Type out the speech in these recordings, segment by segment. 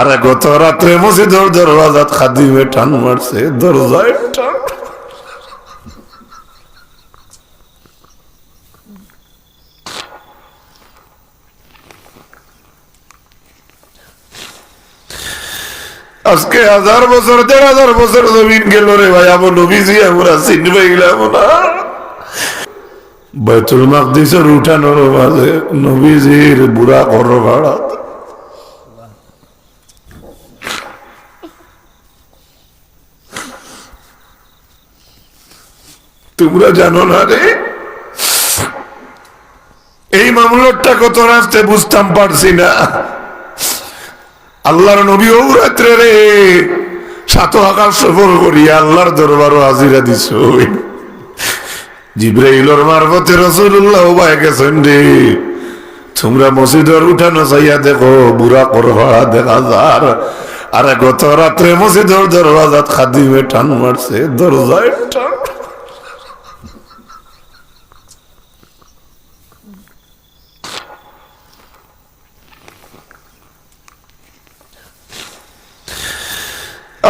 আরে গত রাত্রে মসজিদের দরওয়াজাত খাদিমে টান মারছে, দরজায় টান। আজকে হাজার বছর, দেড় হাজার বছর জমিন গেল রে ভাই আমার নবীজি আমরা চিনবে গেলাম না বাইতুল মাকদিসের উঠানোর মাঝে নবীজির বুড়া কর ভাড়া তোমরা জানো না রে? এই মামলাটা কত রাস্তে বুঝতাম পারছি না। আল্লাহর নবী ও রাত্রে রে, সাত আকাশ সফর করিয়া আল্লাহর দরবারও হাজিরা দিছ। জিব্রাইলর মারফতে রসুল্লাহ ভাই গেছেন রে। তোমরা মসজিদের উঠানো চাইয়া দেখো, বুড়া করভাড়া দেখা যার। আরে গত রাত্রে মসজিদের দরওয়াজাত খাদিমে টান মারছে, দরজায় টান।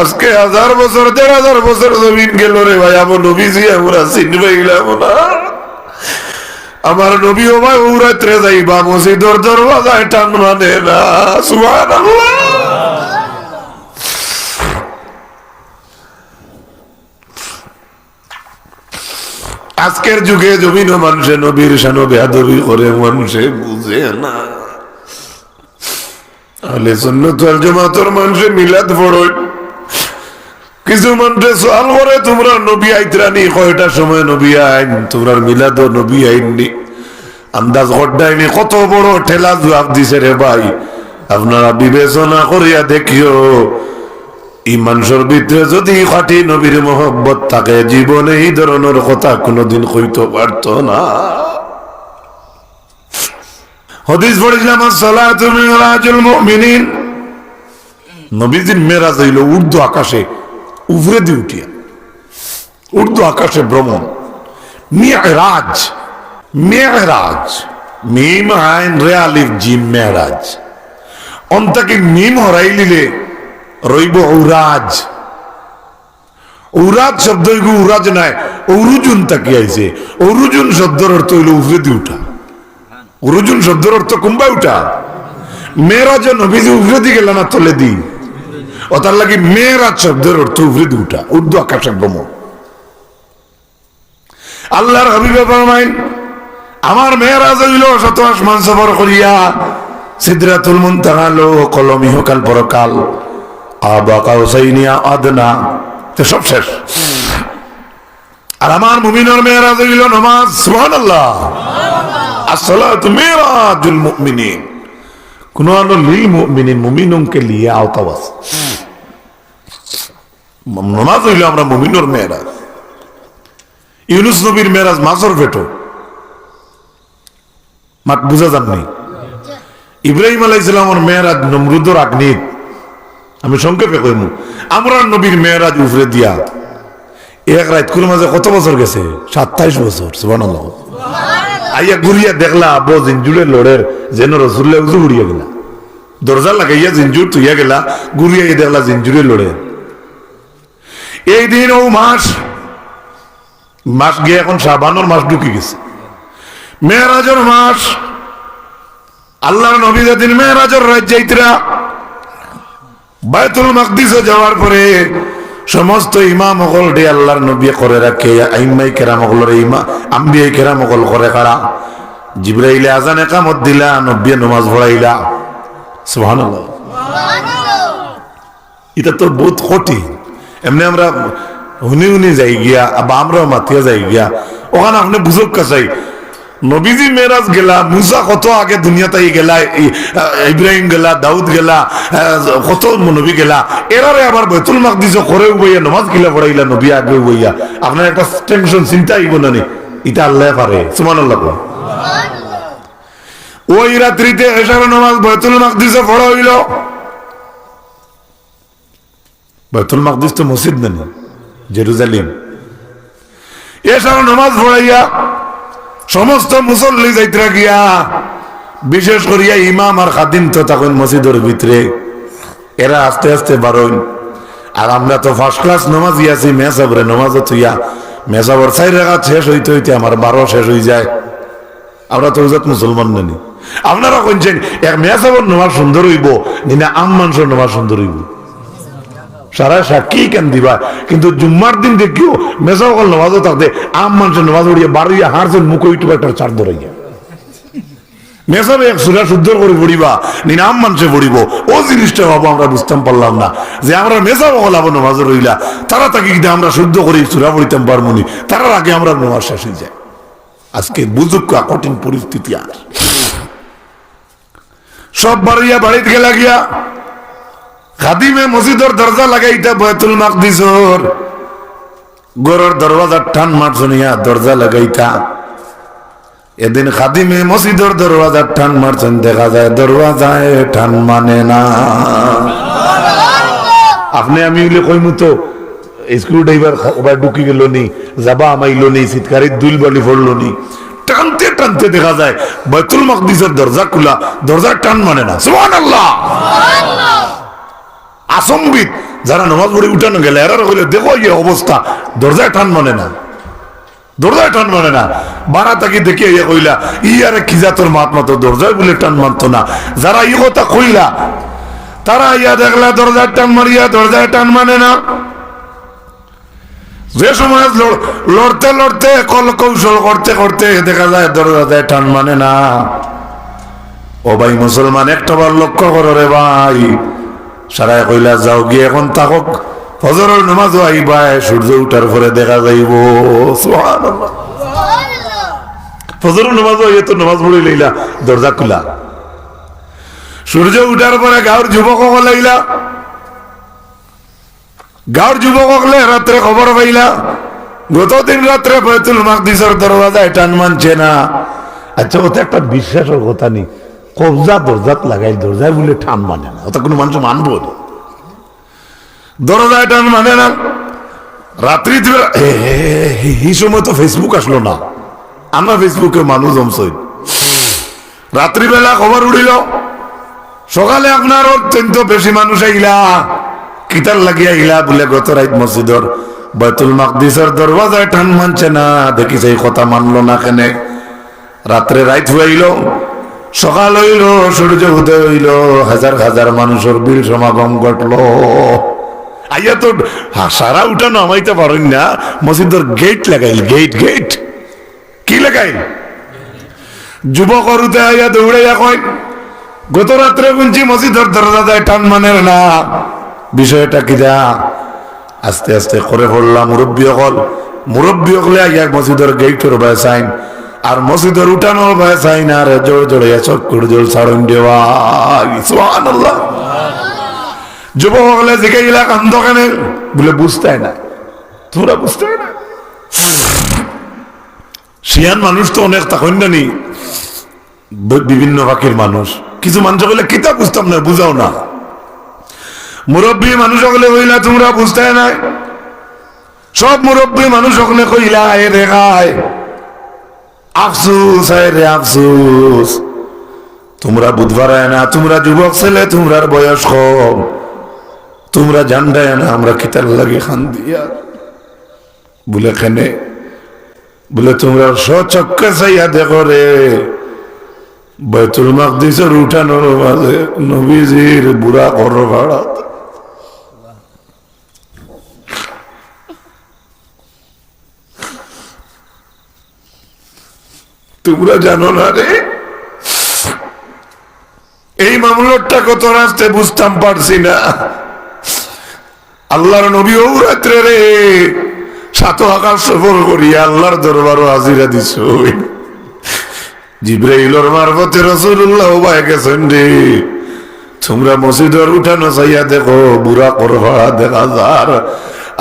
আজকে হাজার বছর, দেড় হাজার বছর জমিন গেল রে ভাই, আমার নবীজি আমরা চিনবে গেলাম না আমার নবী ও ভাই উড়াত্রে যাইবা, মসজিদর দরওয়াজায় টান মানে না, সুবহানাল্লাহ। আজকের যুগে জমিন মানুষে নবীর সানো বেহাদবি করে মানুষে বুঝে না। আলে সুন্নতুল জামাতের মানুষে মিলাদ পড়য় কিছু মানুষে সওয়াল করে তোমরা নবী আইতরানি কয়টা সময় নবী আইন তোমরা মিলাদ নবী আইননি আন্দাজ গড্ডাইনি কত বড় ঠেলা জবাব দিছে রে ভাই। আপনারা বিবেচনা করিয়া দেখিও এই মানুষের ভিতরে যদি খাটি নবীর মোহব্বত থাকে, জীবনে এই ধরনের কথা কোনোদিন কইতে পারত না। হদিস পড়েছিলাম সালাতু মিরাজুল মুমিনিন। নবীজির মেরাজ হইল উর্দু আকাশে। উপরে দিয়ে উঠিয়া। উর্দু আকাশে ভ্রমণ। মেয়েরাজ মেয়েরাজ, মিম আইন রে আলিফ জিম মেয়েরাজ। অন্তাকে মিম হরাই লিলে রইব ঔরাজ ঔরাজ শব্দ উরাজ নাই ঔরুজুন তাকে আইছে। ঔরুজুন শব্দের অর্থ হইল উপরে দিয়ে উঠা। উরুজুন শব্দের অর্থ কুম্বাই উঠা। মেয়েরাজ নবীজি উপরে দিয়ে গেল না তলে দি ও তার লাগে মেয়েরাজ শব্দের অর্থ দিয়ে উঠা উর্দু আকাশে ভ্রমণ। আল্লাহর হাবিবে ফরমাইন আমার মেয়েরাজ হইল শত আসমান সফর করিয়া সিদ্রাতুল মুনতাহালো কলম ইহকাল পরকাল আবা কাউসাইনিয়া আদনা। তো সব শেষ। আর আমার মুমিনের মেয়েরাজ হইল নমাজ সুবহানাল্লাহ। আসসালাতু মিরাজুল মুমিনিন। কোন আলো লিল মুমিনিন লিয়ে আওতাবাস। নমাজ হইল আমরা মুমিনুর মেয়েরাজ। ইউনুস নবীর মেয়েরাজ মাসর ফেটো মাত বুঝা যাননি ইব্রাহিম আলাই ইসলামর মেয়েরাজ নমরুদর আগ্নিত আমি সংক্ষেপে কইমু আমরা নবীর মেয়েরাজ উফরে দিয়া এক রাত কুল মাঝে কত বছর গেছে? সাতাইশ বছর সুবান আইয়া ঘুরিয়া দেখলা আবো জিঞ্জুরের লড়ের যেন রসুল্লে উজু ঘুরিয়া গেলা। দরজা লাগাইয়া জিঞ্জুর তুইয়া গেলা ঘুরিয়া দেখলা জিঞ্জুরের লড়ের। এই দিন ও মাস মাস গিয়ে এখন সাবানোর মাস ঢুকে গেছে। মেয়েরাজের মাস আল্লাহর নবী যেদিন মেয়েরাজের রাজ্যাইতরা বায়তুল মাকদিসে যাওয়ার পরে সমস্ত ইমাম অকল ডে আল্লাহর নবী করে রাখে। আইমাই কেরাম অকলের ইমা আম্বিয়াই কেরাম অকল করে কারা? জিব্রাইলে আজান একামত দিলা নব্বিয়ে নমাজ পড়াইলা। সুবহানাল্লাহ। এটা তো বহুত কঠিন। এমনি আমরা হুনি হুনি যাই গিয়া বা আমরাও মাতিয়া যাই গিয়া। ওখানে আপনি বুঝক কাছাই নবীজি মেরাজ গেলা মুসা কত আগে দুনিয়াতে গেলা ইব্রাহিম গেলা দাউদ গেলা কত নবী গেলা। এরারে আবার বেতুল মাকদিস করে বইয়া নমাজ গিলা পড়াইলা নবী আগে বইয়া। আপনার একটা টেনশন চিন্তা আইব না নি? এটা আল্লাহ পারে সুমান আল্লাহ ওই রাত্রিতে এসার নমাজ বেতুল মাকদিসে পড়া হইল। বেতুল মাকদিস তো মসজিদ নেন জেরুজালিম। এসব নামাজ পড়াইয়া সমস্ত মুসল্লি যাইতরা গিয়া বিশেষ করিয়া ইমাম আর খাদিম তো তখন মসজিদের ভিতরে। এরা আস্তে আস্তে বারোই আর আমরা তো ফার্স্ট ক্লাস নমাজি ইয়াছি মেসাবরে নমাজ তুইয়া মেসাবর চাই রেখা শেষ হইতে হইতে আমার বারো শেষ হয়ে যায়। আমরা তো উজাত মুসলমান নানি আপনারা কইছেন এক মেসাবর নমাজ সুন্দর হইব, নিনা আম মানুষের নমাজ সুন্দর হইব। সারা সাক্ষী কেন দিবা? কিন্তু জুম্মার দিন দেখিও মেসা সকল নমাজও থাকতে, আম মানুষের নমাজ উড়িয়ে বাড়িয়া হারছেন, মুখ ওইটু একটা চার ধরাইয়া। মেসাবে এক সুরা শুদ্ধ করে পড়িবা মানুষে পড়িব, ও জিনিসটা বাবু আমরা বুঝতাম পারলাম না। যে আমরা মেসা সকল আবার নমাজ রইলা, তারা তাকে কিন্তু আমরা শুদ্ধ করে সুরা পড়িতাম পারমনি আগে আমরা নমাজ শেষ হয়ে যায়। আজকে বুঝুক কঠিন পরিস্থিতি আর। সব বাড়িয়া বাড়িতে গেলা গিয়া খাদিমে মসজিদর দরজা লাগাইতা বয়তুল মাকদিসর। গরর দরওয়াজার টান মারছনিয়া দরজা লাগাইতা। এদিন খাদিমে মসজিদর দরওয়াজার টান মারছেন, দেখা যায় দরওয়াজায় টান মানে না। আপনি আমি হইলে কইমু তো, স্ক্রু ড্রাইভার ওবার ঢুকি গেল নি যাবা আমাইলো নি চিৎকারি দুল বলি পড়ল নি। টানতে টানতে দেখা যায় বয়তুল মাকদিসের দরজা খোলা দরজার টান মানে না। সুবহানাল্লাহ সুবহানাল্লাহ! আসম্বিত যারা নমাজ পড়ে উঠানো গেলে এরা হইলে দেখো এই অবস্থা, দরজায় টান মানে না, দরজায় টান মানে না। বারা তাকে দেখে ইয়ে কইলা, ই আরে খিজা তোর মাত মতো, দরজায় বলে টান মানতো না। যারা ই কথা কইলা, তারা ইয়া দেখলা, দরজায় টান মারিয়া, দরজায় টান মানে না। যে সময় লড়- লড়তে লড়তে কল কৌশল করতে করতে দেখা যায়, দরজায় টান মানে না। ও ভাই, মুসলমান, একটা বার লক্ষ্য করো রে ভাই। সারাই কইলা, যাও গিয়ে এখন তাকক। ফজরের নামাজ আইবাই, সূর্য উঠার পরে দেখা যাইব। ফজরের নামাজ আইয়ে তো নামাজ পড়ে লইলা, দরজা খুলা। সূর্য উঠার পরে গাঁর যুবক লাইলা। গাঁর যুবক রাত্রে খবর পাইলা। গতদিন রাত্রে বৈতুল মাকদিসের দরওয়াজায় টান মানছে না। আচ্ছা ওটা একটা বিশ্বাসের কথা নেই। কবজা দরজাত লাগাই, দরজায় বলে টান মানে না। ওটা কোনো মানুষ মানবো না। দরজায় টান মানে না। রাত্রি এই সময় তো ফেসবুক আসলো না। আমরা ফেসবুকে মানুষ জমছই রাত্রিবেলা খবর উড়িল সকালে আপনার অত্যন্ত বেশি মানুষ আইলা কিতার লাগিয়া আইলা বলে গত রাত মসজিদর বৈতুল মাকদিসের দরওয়াজায় টান মানছে না। দেখি সেই কথা মানলো না কেনে। রাত্রে রাইত হইল সকাল হইল, সূর্য উদয় হইল, হাজার হাজার মানুষের বীর সমাগম ঘটলো। আইয়া তো সারা উঠানো আমাইতে পারেন না, মসজিদের গেট লাগাইল গেট গেট কি লাগাইল? যুবক অরুতে আইয়া দৌড়াইয়া কয়, গত রাত্রে শুনছি মসজিদের দরজা দেয় টান মানের না। বিষয়টা কি দা? আস্তে আস্তে করে পড়লাম মুরব্বী অকল, মুরব্বী অকলে আইয়া মসজিদের গেট গেটের বেসাইন আর মসজিদের উঠানোর বেসাইন আর জোর জোরে চক্কর জোর ছাড়ন দেওয়া যুবক হলে জিকে গেলা কান্দ কেনে বলে, বুঝতে না। তোমরা বুঝতে না। শিয়ান মানুষ তো অনেক তখন জানি বিভিন্ন বাকির মানুষ। কিছু মানুষ বলে, কিতাব বুঝতাম না, বুঝাও না। মুরব্বী মানুষ হলে হইলা তোমরা বুঝতে নাই সব মুরব্বী মানুষ হলে কইলা, এ দেখায়। আফসুস রে আফসুস। তোমরা বুধবার না, তোমরা যুবক ছেলে, তোমরার বয়স কম। তোমরা জানডায় না, আমরা কিতার লাগে খান দিয়া? বলে কেনে? বলে, তোমরা সচক্ষে চাইয়া দেখো রে বৈতুল মাকদিসের উঠানোর মাঝে নবীজির বুড়া কর ভাড়া তোমরা জানো না রে? এই মামলাটা কত রাস্তে বুঝতাম পারছি না। আল্লাহর নবী ও রাত্রে রে, সাত আকাশ সফর করিয়া আল্লাহর দরবারও হাজিরা দিছ। জিব্রাইলর মারফতে রসুল্লাহ বাই গেছেন রে। তোমরা মসজিদের উঠানো চাইয়া দেখো, বুড়া করবা দেখা যার।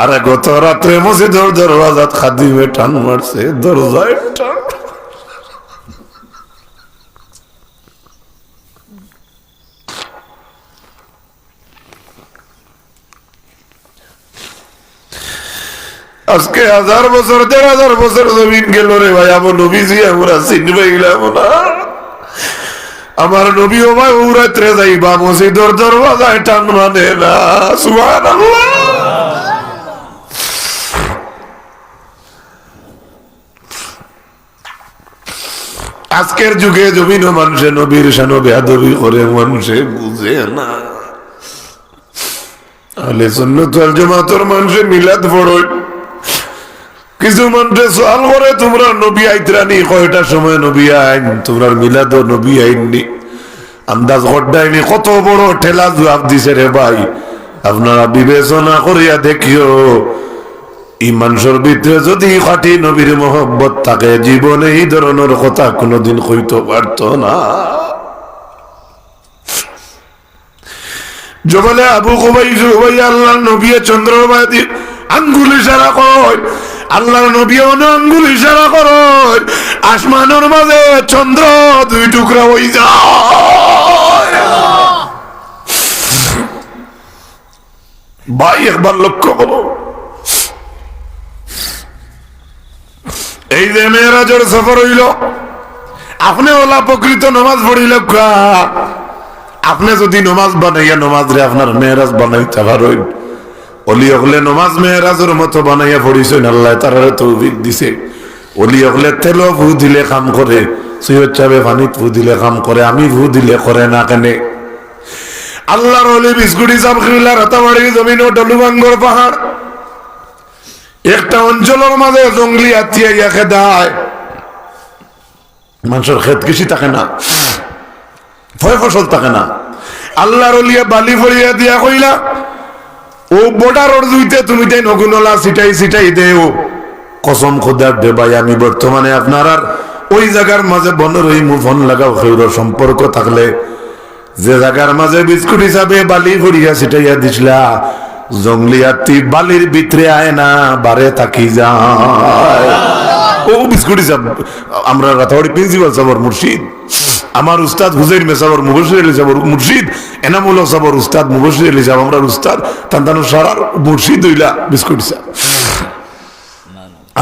আরে গত রাত্রে মসজিদের দরওয়াজাত খাদিমে টান মারছে, দরজায় টান। আজকে হাজার বছর, দেড় হাজার বছর জমিন গেল রে ভাই, আমার নবীজি, আমরা চিনবে গেলাম না। আমার নবী ও ভাই উড়াত্রে যাইবা, মসজিদর দরওয়াজায় টান মানে না, সুবহানাল্লাহ। আজকের যুগে জমিন মানুষে নবীর সানো বেহাদবি করে, মানুষে বুঝে না। আলে সুন্নতাল জামাতের মানুষে মিলাদ পড়ই কিছু মানুষে সওয়াল করে, তোমরা নবী আইতরানি কয়টা সময় নবী আইন? তোমরা মিলাদ নবী আইননি। আন্দাজ গড্ডাইনি কত বড় ঠেলা জবাব দিছে রে ভাই। আপনারা বিবেচনা করিয়া দেখিও এই মানুষের ভিতরে যদি খাটি নবীর মোহব্বত থাকে, জীবনে এই ধরনের কথা কোনোদিন কইতে পারত না। জবলে আবু কুবাই আল্লাহ নবী, চন্দ্রবাদী আঙ্গুল ইশারা কয় আল্লাহর নবী অন আঙ্গুল ইশারা করয় আসমানের মাঝে চন্দ্র দুই টুকরা হই যায়। ভাই, একবার লক্ষ্য করো। এই যে মেয়েরাজের সফর হইল, আপনি ওলা প্রকৃত নমাজ পড়িল আপনি যদি নমাজ বানাইয়া নমাজ রে আপনার মেয়েরাজ বানাইতে পারেন। অলি হলে নমাজ মেয়েরাজের মতো বানাইয়া পড়িছেন, আল্লাহ তারা তৌফিক দিছে। অলি হলে তেল ভু দিলে কাম করে, সৈয়দ চাবে পানিত ভু দিলে কাম করে, আমি ভু দিলে করে না কেনে। আল্লাহর অলি বিস্কুটি চাপ খিলা রাতাবাড়ি জমিন ডলুবাঙ্গর পাহাড়। একটা অঞ্চলের মাঝে জঙ্গলি আত্মীয় ইয়া খেদায় মানুষের খেত কৃষি থাকে না ফয় ফসল থাকে না। আল্লাহর অলিয়া বালি ফরিয়া দিয়া কইলা ও বর্ডারর জুইতে তুমি তাই নগুনলা সিটাই সিটাই দেও। কসম খোদার দে ভাই, আমি বর্তমানে আপনার আর ওই জায়গার মাঝে বনের ওই মু ফোন লাগাও সেইর সম্পর্ক থাকলে। যে জায়গার মাঝে বিস্কুট হিসাবে বালি ফরিয়া সিটাইয়া দিছিলা, জঙ্গলি আত্মি বালির ভিতরে আয় না, বারে থাকি যায়। ও বিস্কুট হিসাব, আমরা রাতাবাড়ি প্রিন্সিপাল সাবর মুর্শিদ। আমার উস্তাদ হুজৈর মেসাবর মুবশির আলী সাবর মুর্শিদ, এনামুল সাবর উস্তাদ মুবশির আলী সাহেব আমরা উস্তাদ তান্তানো সারার মুর্শিদ হইলা বিস্কুট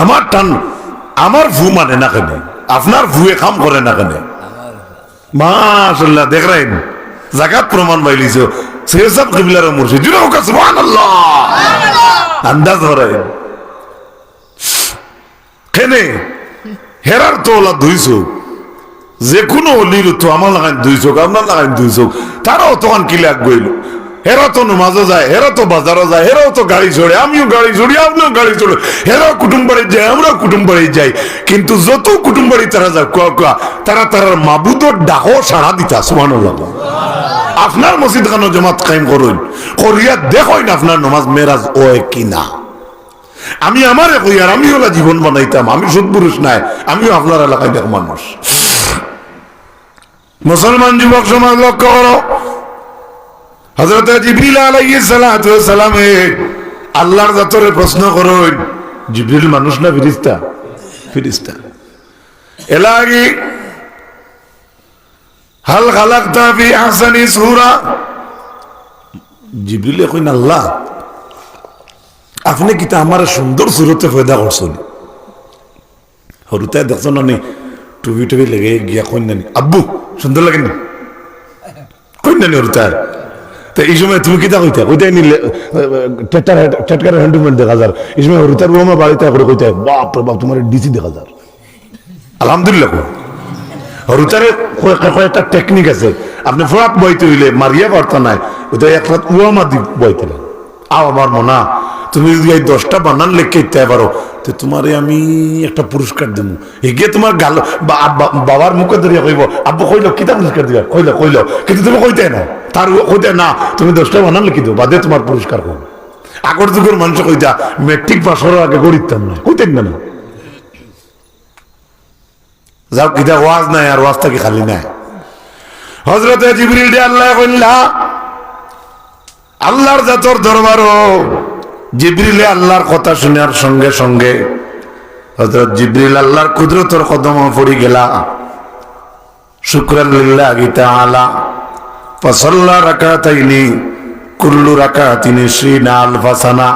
আমার টান, আমার ভু মানে না কেন, আপনার ভুয়ে কাম করে না কেন। মাশাল্লাহ দেখ জাকাত প্রমাণ কবিলার মুর্শিদ, জুড়ে হোক, সুবহানাল্লাহ। আন্দাজ কেনে, হেরার তো ওলা দুইছো যে কোনো অলির তো আমার লাগাই দুই চোখ, আপনার লাগাই দুই চোখ। তারাও তখন কিলাক গইল? হেরা তো নমাজও যায় হেরা তো বাজারও যায়, হেরাও তো গাড়ি চড়ে, আমিও গাড়ি চড়ি, আপনিও গাড়ি চড়ে, হেরাও কুটুম বাড়ি যায়, আমরাও কুটুম বাড়ি যাই। কিন্তু যত কুটুম বাড়ি তারা যায়, কুয়া কুয়া, তারা তারার মাবুদর ডাকও সাড়া দিতা সুমান আপনার মসজিদ খানো জমাত কায়েম করুন। করিয়া দেখুন আপনার নমাজ মেরাজ ও কি না। আমি আমার কই আর আমি ওলা জীবন বানাইতাম, আমি সৎপুরুষ নাই, আমিও আপনার এলাকায় দেখ মানুষ। মুসলমান যুবক সমাজ লক্ষ্য করো। হজরত আল্লাহর প্রশ্ন জিবরিল মানুষ না ফিরিস্তা? ফিরিস্তা। হাল খালাকতা ফি আহসানি সূরা? জিবরিল কইন, আল্লাহ, আপনি কিতা আমার সুন্দর সুরতে পয়দা করছেন? হরুতায় দেখছ না টুবি টুবি লেগে গিয়া কন্যানি। আব্বু সুন্দর লাগে না? কন্যানি হরুতায় তো এই সময় তুমি কিতা? কইতা কইতাই নিলে টেটার টেটকারের হ্যান্ডমেন্ট দেখা যার এই সময় হরুতার রোমা বাড়িতে করে কইতা বাপ রে বাপ তোমার ডিসি দেখা যার আলহামদুলিল্লাহ হরুতারে কয়েকটা টেকনিক আছে। আপনি ফরাত বইতে হইলে মারিয়া পারতা নাই। ওইটা এক রাত উয়ামা বইতে আও আমার মনা। তুমি যদি এই দশটা বানান লিখে ইতে পারো, তো তোমারে আমি একটা পুরস্কার দেবো এগিয়ে তোমার গাল বাবার মুখে ধরিয়া কইব, আব্বু, কইল কিতা পুরস্কার দিবা? কইল কইল। কিন্তু তুমি কইতে না। তার কইতে না, তুমি দশটা বানান লিখি দিও, বাদে তোমার পুরস্কার কম আগর যুগের মানুষ কইতা, মেট্রিক পাস হওয়ার আগে গড়িতাম না। কইতেন না যাও, কিতা ওয়াজ নাই আর ওয়াজ থাকি খালি নাই। হজরতে জিবরিল দে আল্লাহ কইলা, আল্লাহর জাতর দরবারও জিবরিলে আল্লাহর কথা শোনার সঙ্গে সঙ্গে হজরত জিবরিল আল্লাহর কুদরতর কদম পড়ি গেলা। শুক্রান লিল্লাহ গীতা আলা ফসল্লা রাকাতাইনি, কুল্লু রাকাতিনি শ্রীনা আলফাসানা।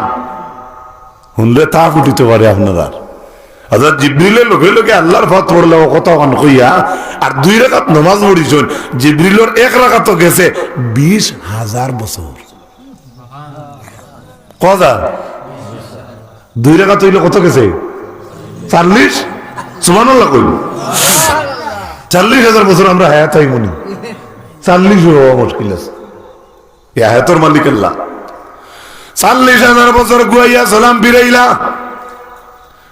শুনলে তা ফুটিতে পারে আপনার হজরত জিব্রিলের লগে লগে আল্লাহর ফাত পড়লে ও কথা অন কইয়া, আর দুই রাকাত নমাজ পড়িছুন, জিব্রিলর এক রাকাত গেছে, বিশ হাজার বছর। কজা? দুই রাকাত হইলে কত গেছে? চাল্লিশ? সুবহানাল্লাহ কইল। চাল্লিশ হাজার বছর আমরা হায়াত হই মনি চাল্লিশ হওয়া মুশকিল আছে। এ হায়াতর মালিক আল্লাহ। চাল্লিশ হাজার বছর গুয়াইয়া সালাম ফিরাইলা।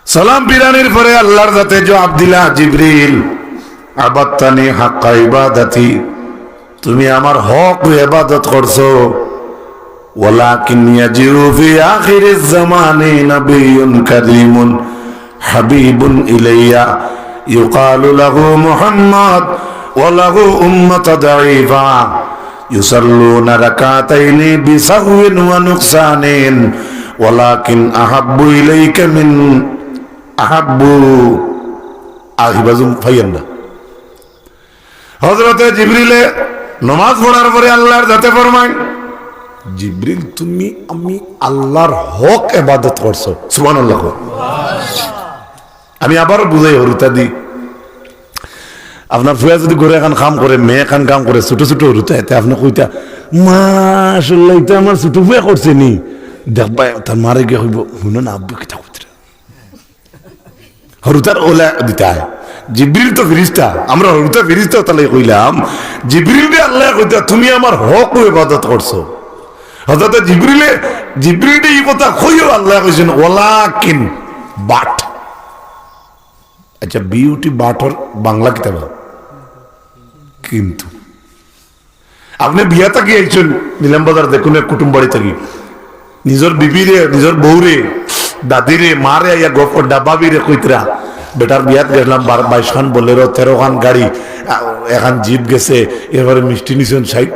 সালাম ফিরানির পরে আল্লাহর যাতে জবাব দিলা, জিবরিল আবাত্তানি হাক্কা ইবাদাতি। তুমি আমার হক ইবাদত করছ। ولكن يجيء في آخر الزمان نبي كريم حبيب إلي يقال له محمد وله أمة ضعيفة يصلون ركعتين بسهو ونقصان ولكن أحب إليك من أحب আহিবাজুম ফাইয়েন না হজরতে জিবরিলে নমাজ পড়ার পরে আল্লাহর যাতে ফরমায় জিব্রিল, তুমি, আমি আল্লাহর হক এবাদত করছ। সুমান আল্লাহ আমি আবার বুঝাই হরুতা দি। আপনার ফুয়া যদি ঘরে এখন কাম করে, মেয়ে এখন কাম করে, ছোট ছোট হরুতা এতে আপনি কইতা মাশাল্লাহ এটা আমার ছোট ফুয়া করছে নি। দেখবা তার মারে গিয়ে হইব শুনো না, আব্বু, কিতা করতে হরুতার ওলা দিতে জিব্রিল তো ফিরিস্তা আমরা হরুতা ফিরিস্তা তাহলে কইলাম, জিব্রিল আল্লাহ কইতা, তুমি আমার হক ইবাদত করছ। হযরত জিবরিলে জিবরিলে এই কথা কইও আল্লাহ কইছেন, ওয়ালাকিন বাট। আচ্ছা বিউটি বাটর বাংলা কিতাব। কিন্তু আপনি বিয়া থাকি আইছেন, নিলাম বাজার দেখুন কুটুম বাড়ি থাকি। নিজের বিবিরে, নিজের বউরে, দাদিরে, মারে আইয়া গপ ডাবাবিরে কইতরা, বেটার বিয়াত গেলাম বাইশ খান বলেরো, তেরো খান গাড়ি এখন জিপ গেছে, এরপরে মিষ্টি নিছেন ষাট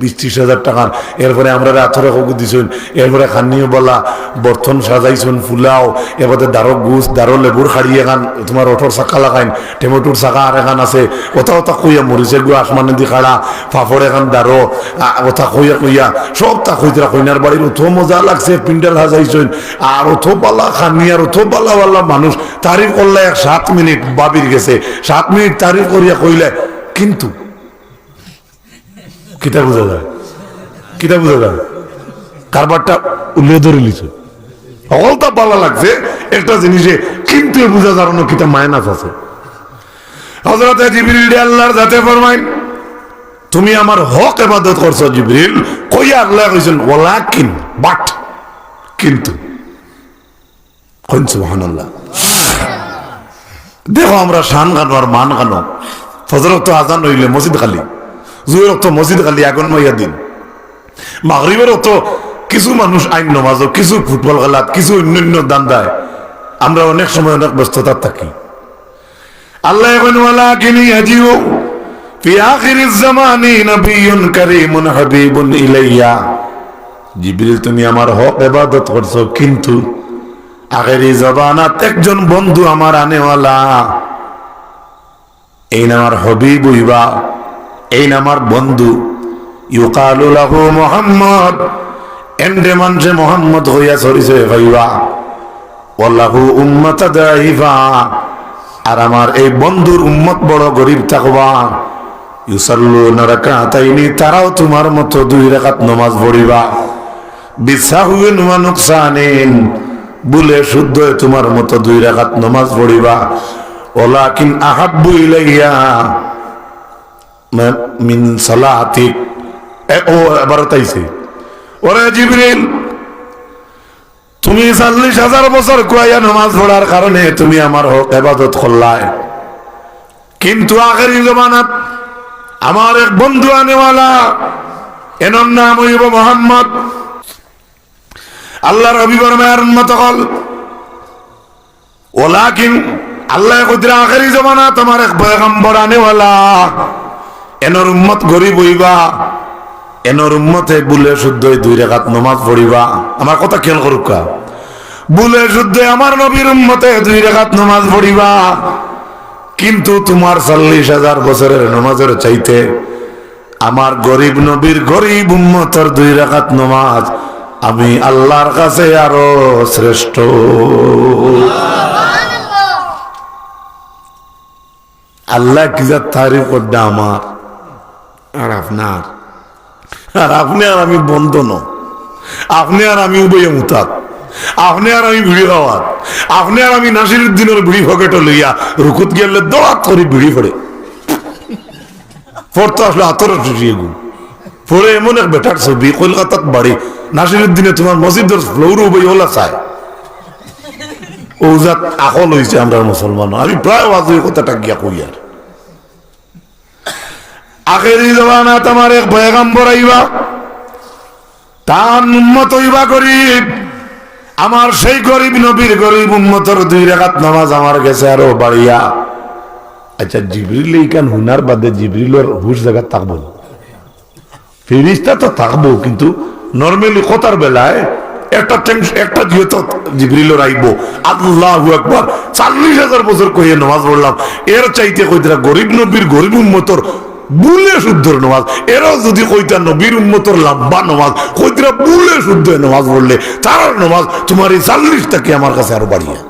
বিশ ত্রিশ হাজার টাকার। এরপরে আমরা আথরে কগু দিছুন, এরপরে খানিও বলা, বর্তন সাজাইছুন, ফুলাও, এরপরে দারো গুছ দারো লেবুর খাড়ি এখান তোমার অটোর চাকা লাগাইন টেমেটোর চাকা আর এখান আছে। ওটা ওটা কইয়া মরিচে গু আসমানে দি খাড়া ফাফড় এখান দারো ওটা কইয়া কইয়া, সব তা কইতরা কইনার বাড়ির উঠো মজা লাগছে পিন্ডাল সাজাইছুন। আর উঠো পালা খানি, আর উঠো পালা পাল্লা মানুষ তারিখ করলে এক সাত মিনিট বাবির গেছে, সাত মিনিট তারিখ করিয়া কইলে, কিন্তু কিতা বোঝা যায় কিতা বোঝা যায় কারবারটা উল্লেখ ধরে লিছ। সকলটা ভালো লাগছে, একটা জিনিসে কিন্তু বোঝা যার না কিতা মাইনাস আছে। হজরত জিবরিল আল্লাহর যাতে ফরমাইন, তুমি আমার হক এবাদত করছ জিবরিল। কইয়া আল্লাহ কইছেন ওয়ালাকিন বাট, কিন্তু। কইন, সুবহানাল্লাহ। দেখো, আমরা শান গানো আর মান গানো। ফজরত আজান হইলে মসজিদ খালি। জুয়ের তো মসজিদ খালি আগুন মাইয়া দিন মাগরিবের তো কিছু মানুষ আইন নমাজ কিছু ফুটবল খেলাত কিছু অন্যান্য দান দেয় আমরা অনেক সময় অনেক ব্যস্ততা থাকি আল্লাহ এখন ওয়ালা কিনি আজিও في آخر الزمان نبي كريم حبيب إليّ জিবরিল তুমি আমার হক ইবাদত করছো কিন্তু আখেরি জবানাত একজন বন্ধু আমার আনেওয়ালা এই নামার হবিব হইবা এই নামার বন্ধু। ইউকালু লাহু মুহাম্মদ। এন্ডে মানছে মোহাম্মদ হইয়া চরিছে ভাইবা। ওয়াল্লাহু উম্মাতা দাইফা। আর আমার এই বন্ধুর উম্মত বড় গরিব থাকবা ইউসাল্লুনা রাকাতাইনি, তারাও তোমার মতো দুই রাকাত নামাজ পড়িবা। বিসাহুইন ওয়া নুকসানিন, বলে শুদ্ধ তোমার মতো দুই রাকাত নামাজ পড়িবা। ওলাকিন আহাব্বু ইলাইয়া। মিন সালাতিক। এ, ও এবার তাইছে ওরে জিবরিল, তুমি চল্লিশ হাজার বছর কুয়াইয়া নামাজ পড়ার কারণে তুমি আমার হক এবাদত কিন্তু আগের জমানাত আমার এক বন্ধু আনেওয়ালা, এনার নাম হইব মোহাম্মদ। আল্লাহর অভিবর মেয়ার উন্মত হল। ওলাকিন আল্লাহ কইরা আখেরি জমানা তোমার এক পয়গম্বর আনেওয়ালা। এনর উম্মত গরিব হইবা, এনর উম্মতে বুলে শুদ্ধ দুই রেখাত নমাজ পড়িবা। আমার কথা খেয়াল করুকা বুলে শুদ্ধ আমার নবীর উম্মতে দুই রেখাত নমাজ পড়িবা। কিন্তু তোমার চল্লিশ হাজার বছরের নমাজের চাইতে আমার গরিব নবীর গরিব উম্মতর দুই রাকাত নমাজ আমি আল্লাহর কাছে আরও শ্রেষ্ঠ। আল্লাহ কি যা তারিফ করতে আমার। আর আপনার। আর আপনি আর আমি বন্ধন আপনি আর আমি উভয় মুতাত আপনি আর আমি ভিড়ি খাওয়াত আপনি আর আমি নাসির উদ্দিনের ভিড়ি পকেট লইয়া রুকুত গেলে দোয়াত করে ভিড়ি পড়ে পড়তো আসলে আতর শুষিয়ে গু। পরে এমন এক বেটার ছবি, কলকাতাত বাড়ি। নাসির উদ্দিনে তোমার মসজিদের ফ্লোর উভয় ওলা চায়। ওজাত আকল হয়েছে আমরা মুসলমান আমি প্রায় ওয়াজ কথাটা গিয়া কই আর আখেরি জমানা তোমার এক পয়গাম্বর আইবা। তার উন্মত হইবা গরিব। আমার সেই গরিব নবীর গরিব উন্মতর দুই রেখাত নামাজ আমার গেছে আরও বাড়িয়া। আচ্ছা জিবরিল এইখান হুনার বাদে জিবরিলের হুশ জায়গা থাকব ফিরিস্তা তো থাকব, কিন্তু নর্মালি কথার বেলায় একটা টেনশন একটা যেহেতু জিবরিলের আইব। আল্লাহ একবার চাল্লিশ হাজার বছর কইয়ে নামাজ পড়লাম। এর চাইতে কইতরা গরিব নবীর গরিব উন্মতর বুলে শুদ্ধর নামাজ। এরাও যদি কইতা, নবীর উন্মতর লাম্বা নামাজ কইতরা বুলে শুদ্ধ নামাজ পড়লে তার নামাজ তোমার এই চাল্লিশ টাকে আমার কাছে আরও বাড়িয়া?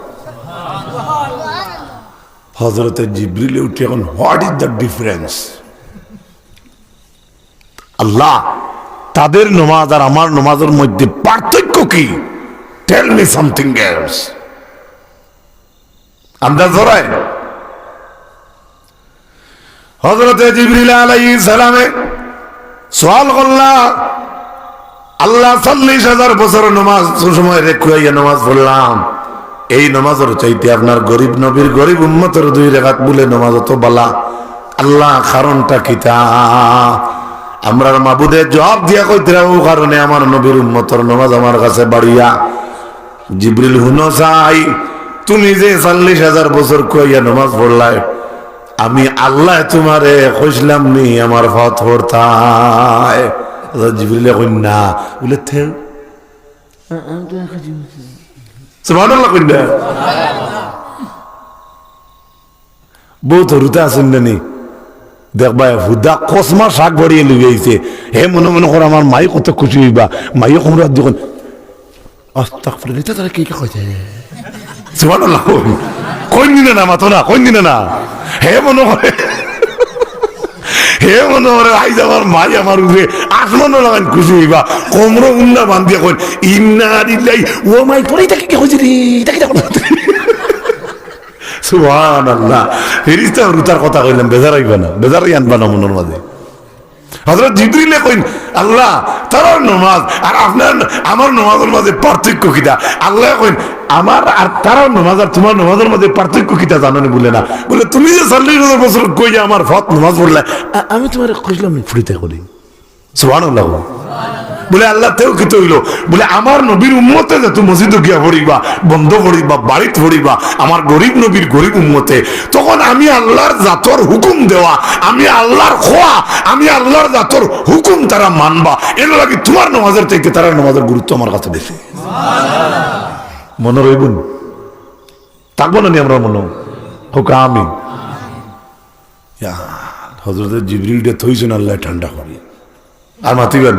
হজরতে জিবরিলে উঠে এখন, হোয়াট ইজ দ্য ডিফারেন্স? আল্লাহ, তাদের নমাজ আর আমার নমাজের মধ্যে পার্থক্য কি? টেল মি সামথিং এলস আন্দাজ ধরায়। হজরতে জিবরিল আলাইহিস সালামে সওয়াল করলা, আল্লাহ চল্লিশ হাজার বছর নমাজ সময় রেখুয়াইয়া নমাজ পড়লাম। এই নমাজের চাইতে আপনার গরিব নবীর গরিব উন্মতের দুই রেখাত বলে নমাজ অত বালা। আল্লাহ কারণটা কিতা আমরা মাবুদের জবাব দিয়া কইতে ও কারণে আমার নবীর উন্মতর নমাজ আমার কাছে বাড়িয়া। জিবরিল হুনো চাই, তুমি যে চল্লিশ হাজার বছর কইয়া নমাজ পড়লায় আমি আল্লাহ তোমারে কইসলাম নি আমার পথ পড়তায় জিবরিলে না। বলে থেও সুবহানাল্লাহ বহুত রুতা আছেন না দেখবা হুদা কসমা শাক ভরিয়ে লুইছে হে, মনে মনে করে আমার মাই কত খুশি হইবা। মাই কোমরা দেখুন আস্তাগফিরুল্লাহ, এটা তারা কোন দিনে না মাতো না কোন দিনে না হে মনে করে হে মনে করে আইজ আমার মাই আমার উপরে আসমান লাগান খুশি হইবা। কোমর উন্না বান্ধিয়া কই ইন্না দিল্লাই ও মাই, তোর এটা কি হইছে রে? এটা কি সুবহানাল্লাহ। ফেরিস্তা রুতার কথা কইলাম, বেজার হইবা না, বেজার আনবা না মনের মাঝে। হজরত জিবরিলে কইন, আল্লাহ তার নমাজ আর আপনার, আমার নমাজের মাঝে পার্থক্য কিটা? আল্লাহ কইন, আমার আর তার নমাজ আর তোমার নমাজের মাঝে পার্থক্য কিটা জানানি বলে না। বলে, তুমি যে চল্লিশ হাজার বছর কই আমার ফত নমাজ পড়লে আমি তোমার কইলাম ফুরিতে করি। সুহান বলে আল্লাহ তেও কি তৈল? বলে আমার নবীর উম্মতে যে তুমি মসজিদ গিয়া পড়িবা, বন্ধ করিবা বাড়িত পড়িবা, আমার গরিব নবীর গরিব উম্মতে, তখন আমি আল্লাহর জাতর হুকুম দেওয়া, আমি আল্লাহর খোয়া, আমি আল্লাহর জাতর হুকুম তারা মানবা। এর লাগে তোমার নামাজের থেকে তারা নামাজের গুরুত্ব আমার কাছে বেশি। মনে রইবুন? থাকব না নি আমরা মনে? হোক আমি হজরতের জিবরিলটা থইছেন আল্লাহ ঠান্ডা করি আর মাতিবেন?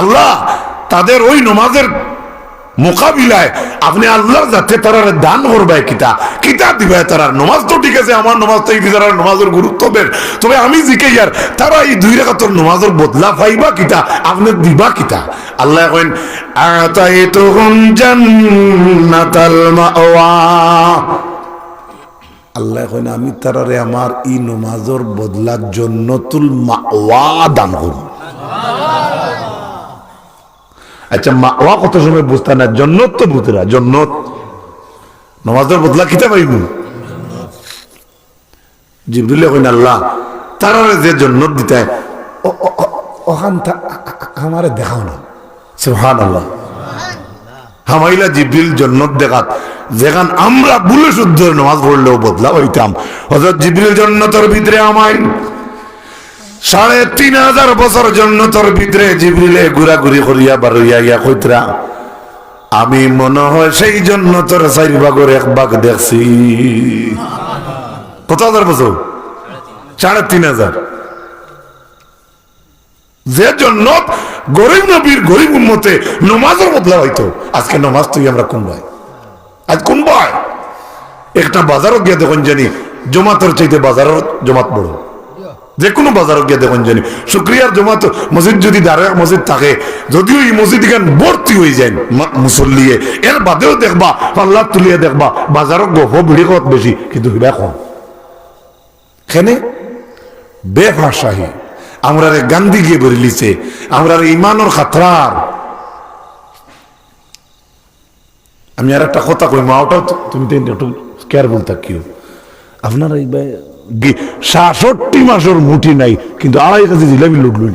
আল্লাহ, তাদের ওই নমাজের মোকাবিলায় আপনি আল্লাহর যাতে তারা দান করবে কিতা? কিতা দিবে তারা? নমাজ তো ঠিক আছে, আমার নমাজ তো তারা নমাজের গুরুত্ব বের। তবে আমি জিকে ইয়ার, তারা এই দুই রেখাতর নমাজের বদলা পাইবা কিতা? আপনি দিবা কিতা? আল্লাহ কইন আল্লাহ কইন, আমি তারারে আমার ই নমাজের বদলার জন্য তুল মাওয়া দান করব। আচ্ছা মাওয়া কত সময় বুঝতে না? জন্নত তো বুঝরা জন্নত। নমাজের বদলা কিতা পাইব? জিবরিলে কইন, আল্লাহ, তারারে যে জন্নত দিতে ওখান আমারে দেখাও না। সুবহান আল্লাহ হামাইলা জিব্রিল জন্নত দেখাত, যেখান আমরা বুলে শুদ্ধ নামাজ পড়লেও বদলা হইতাম হজরত জিব্রিল জন্নতর ভিতরে আমায় সাড়ে তিন হাজার বছর জন্নতর ভিতরে জিব্রিলে ঘুরাঘুরি করিয়া বারইয়া ইয়া কইতরা, আমি মনে হয় সেই জন্য তোর চারি ভাগের এক ভাগ দেখছি। কত হাজার বছর? সাড়ে তিন হাজার। যে জন্য গরিব নবীর গরিব উন্মতে নমাজের বদলা হইতো। আজকে নমাজ তুই আমরা কোন ভাই? আজ কোন ভাই? একটা বাজারও গিয়ে দেখুন জানি, জমাতের চাইতে বাজারও জমাত বড়। যে কোনো বাজারও গিয়ে দেখুন জানি। শুক্রিয়ার জমাত মসজিদ যদি দাঁড়া মসজিদ থাকে, যদিও এই মসজিদ এখান ভর্তি হয়ে যায় মুসল্লিয়ে। এর বাদেও দেখবা পাল্লা তুলিয়ে দেখবা বাজারও গপ ভিড়ি কত বেশি, কিন্তু হিবা কম। বেফাশাহী আমরা গান্ধী গিয়ে বলিছে আমরা ইমানোর খাতরার আমি আর একটা কথা কই, মা ওটাও তুমি একটু কেয়ারফুল থাকিও আপনার এই সাতষট্টি মাসের মুঠি নাই, কিন্তু আড়াই কেজি জিলাপি লুট লুট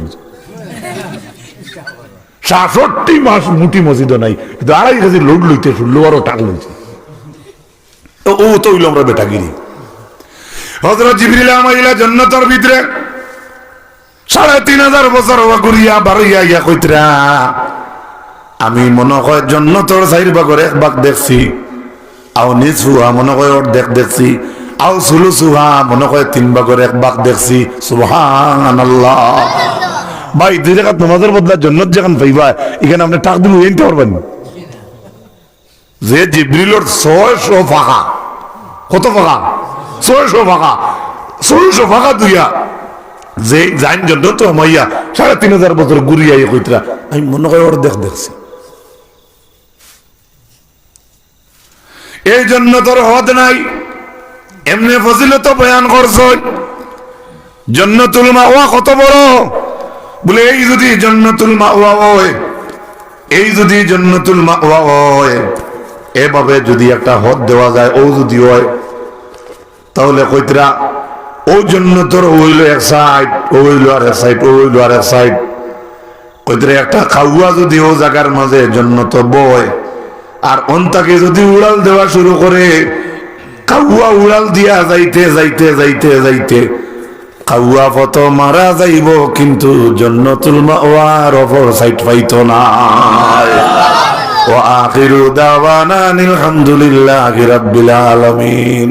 সাতষট্টি মাস মুঠি মসজিদ নাই, কিন্তু আড়াই কেজি লুট লইতে শুনলো আরও টাক লইছে। ও তো হইল আমরা বেটাগিরি। হজরত জিবরিল আমাইলা ভিতরে সাড়ে তিন হাজার বছর ঘুরিয়া বারইয়া ইয়া কইতরা, আমি মনে হয় জন্নতর চাইর বাগর এক দেখছি, আও নিজ মনে হয় ওর দেখ দেখছি। আও সুলু সুহা মনে হয় তিন বাগর এক বাগ দেখছি। সুবহান আল্লাহ ভাই, দুই জায়গা তোমাদের বদলা জন্নত যেখান পাইবা, এখানে আপনি টাক দিন উইনতে পারবেন। যে জিব্রিলর ছয়শো ফাঁকা, কত ফাঁকা? ছয়শো ফাঁকা ছয়শো ফাঁকা দুইয়া। যে যাইন জন্য তো আমাইয়া সাড়ে তিন হাজার বছর ঘুরিয়া ইয়ে কইতরা, আমি মনে হয় ওর দেখ দেখছি। এই জন্য তোর হদ নাই। এমনি ফজিলত বয়ান করছ জন্নতুল মাওয়া কত বড়? বলে, এই যদি জন্নতুল মাওয়া হয়, এই যদি জন্নতুল মাওয়া হয়, এভাবে যদি একটা হদ দেওয়া যায়, ও যদি হয়, তাহলে কইতরা, ও জন্য তোর ওইলো এক সাইড হইল আর এক সাইড হইল আর এক সাইড। কইতরা, একটা খাওয়া যদি ও জায়গার মাঝে জন্য তো বয়, আর অন্তাকে যদি উড়াল দেওয়া শুরু করে কাউয়া উড়াল দিয়া যাইতে যাইতে যাইতে যাইতে। কাউয়া ফত মারা যাইব, কিন্তু জন্নতুল মাওয়ার অপর সাইড পাইতো না। ও আখিরু দাওয়ানা আলহামদুলিল্লাহি রাব্বিল আলামিন।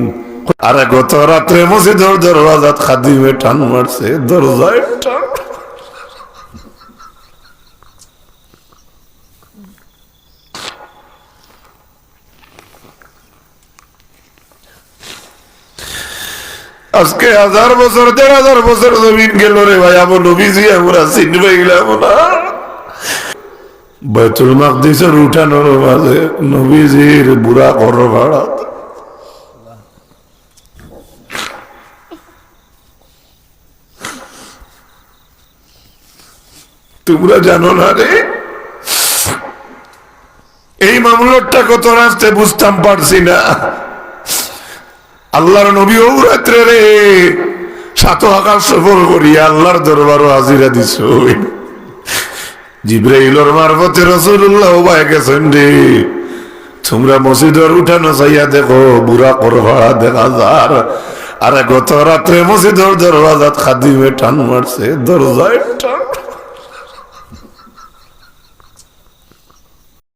আরে গত রাত্রে মসজিদের দরওয়াজাত খাদিমে টান মারছে, দরজায় টান। আজকে হাজার বছর, দেড় হাজার বছর জমিন গেল রে ভাই, আমার নবীজি, আমরা চিনবে গেলাম না। বাইতুল মাকদিসের উঠানোর মাঝে নবীজির বুড়া কর ভাড়া। তোমরা জানো না রে? এই মামলাটা কত রাস্তে বুঝতাম পারছি না। আল্লাহর নবী ও রাত্রে রে। সাত আকাশ সফর করিয়া আল্লাহর দরবারও হাজিরা দিছ। জিব্রাইলর মারফতে রসুল্লাহ ভাই গেছেন রে। তোমরা মসজিদের উঠানো চাইয়া দেখো, বুড়া করভাড়া দেখা যার। আরে গত রাত্রে মসজিদের দরওয়াজাত খাদিমে টান মারছে, দরজায় টান।